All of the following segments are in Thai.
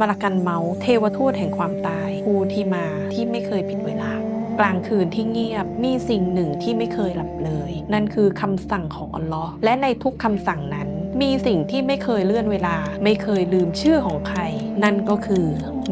มาลากันเมาส์เทวทูตแห่งความตายผู้ที่มาที่ไม่เคยผิดเวลา กลางคืนที่เงียบมีสิ่งหนึ่งที่ไม่เคยหลับเลย นั่นคือคำสั่งของอัลลอฮ์และในทุกคำสั่งนั้น มีสิ่งที่ไม่เคยเลื่อนเวลา ไม่เคยลืมชื่อของใคร นั่นก็คือ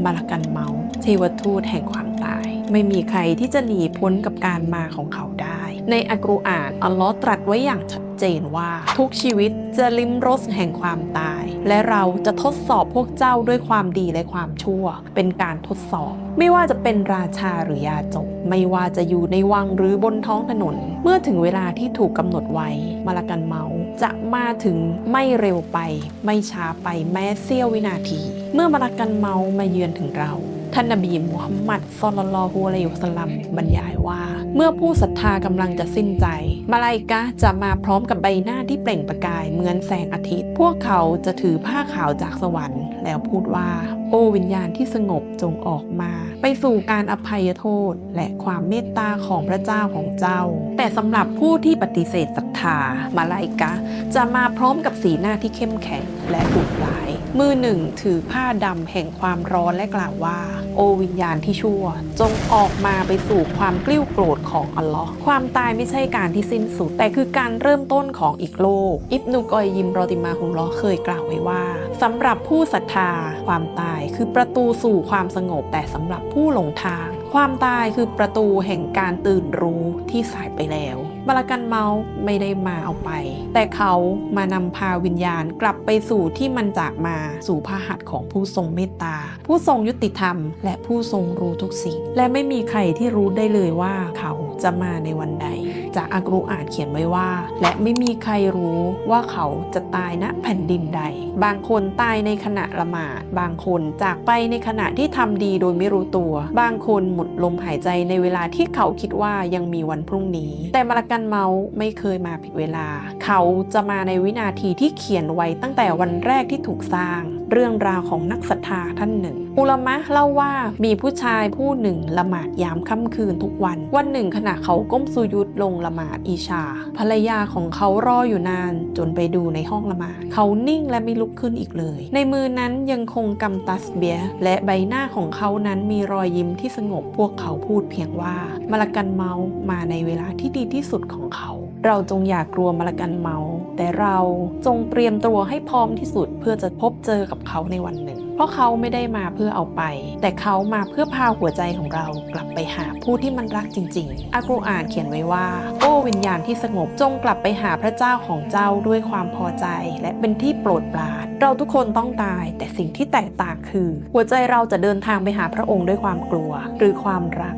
มาลากันเมาส์เทวทูตแห่งความตาย ไม่มีใครที่จะหนีพ้นกับการมาของเขาได้ ในอัลกุรอานอัลลอฮ์ตรัสไว้อย่างชัด เจนว่าทุกชีวิตจะลิ้มรสแห่งความตาย และเราจะทดสอบพวกเจ้าด้วยความดีและความชั่ว เป็นการทดสอบ ไม่ว่าจะเป็นราชาหรือยาจก ไม่ว่าจะอยู่ในวังหรือบนท้องถนน เมื่อถึงเวลาที่ถูกกำหนดไว้มาลากันเมาส์จะมาถึงไม่เร็วไป ไม่ช้าไปแม้เสี้ยววินาที เมื่อมาลากันเมาส์มาเยือนถึงเรา ท่านนบีมุฮัมมัดซอลลัลลอฮุอะลัยฮิวสัลลัมบรรยายว่า เมื่อผู้ศรัทธากำลังจะสิ้นใจ มาลาอิกะจะมาพร้อมกับใบหน้าที่เปล่งประกายเหมือนแสงอาทิตย์ พวกเขาจะถือผ้าขาวจากสวรรค์แล้วพูดว่า โอวิญญาณที่สงบจงออกมา ไปสู่การอภัยโทษ และความเมตตาของพระเจ้าของเจ้า แต่สำหรับผู้ที่ปฏิเสธศรัทธามาลาอิกะ จะมาพร้อมกับสีหน้าที่เข้มแข็งและดุร้าย มือหนึ่งถือผ้าดำแห่งความร้อนและกล่าวว่า โอวิญญาณที่ชั่ว จงออกมาไปสู่ความกลิ้วโกรธของอัลลอฮ์ความตายไม่ใช่การที่สิ้นสุด แต่คือการเริ่มต้นของอีกโลก อิบนุกอยยิมรอติมาฮุลลอฮ์เคยกล่าวไว้ว่าสำหรับผู้ศรัทธาความตายคือประตูสู่ความสงบแต่สำหรับผู้หลงทาง ความตายคือประตูแห่งการตื่นรู้ที่สายไปแล้วบาลากันเมาส์ไม่ได้มาเอาไป แต่เขามานำพาวิญญาณกลับไปสู่ที่มันจากมาสู่พระหัตถ์ของผู้ทรงเมตตา ผู้ทรงยุติธรรม และผู้ทรงรู้ทุกสิ่ง และไม่มีใครที่รู้ได้เลยว่าเขาจะมาในวันใด จากอักรุอ่านเขียนไว้ว่า และไม่มีใครรู้ว่าเขาจะตายณแผ่นดินใด บางคนตายในขณะละหมาด บางคนจากไปในขณะที่ทำดีโดยไม่รู้ตัว บางคนหมดลมหายใจในเวลาที่เขาคิดว่ายังมีวันพรุ่งนี้ แต่มาลกันเมาส์ไม่เคยมาผิดเวลา เขาจะมาในวินาทีที่เขียนไว้ตั้งแต่วันแรกที่ถูกสร้าง เรื่องราวของนักศรัทธาท่านหนึ่ง อุลมะเล่าว่ามีผู้ชายผู้หนึ่งละหมาดยามค่ำคืนทุกวัน วันหนึ่งขณะเขาก้มสุยุดลงละหมาดอีชา ภรรยาของเขารออยู่นานจนไปดูในห้องละหมาดเขานิ่งและไม่ลุกขึ้นอีกเลย ในมือนั้นยังคงกำตัสเบียและใบหน้าของเขานั้นมีรอยยิ้มที่สงบพวกเขาพูดเพียงว่ามาลกันเมาส์มาในเวลาที่ดีที่สุดของเขาเราจงอย่ากลัวมาลากันเมา แต่เราจงเตรียมตัวให้พร้อมที่สุดเพื่อจะพบเจอกับเขาในวันหนึ่ง เพราะเขาไม่ได้มาเพื่อเอาไป แต่เขามาเพื่อพาหัวใจของเรากลับไปหาผู้ที่มันรักจริงๆอัลกุรอานเขียนไว้ว่า โอ้วิญญาณที่สงบจงกลับไปหาพระเจ้าของเจ้าด้วยความพอใจ และเป็นที่โปรดปรานเราทุกคนต้องตาย แต่สิ่งที่แตกต่างคือ หัวใจเราจะเดินทางไปหาพระองค์ด้วยความกลัว หรือความรัก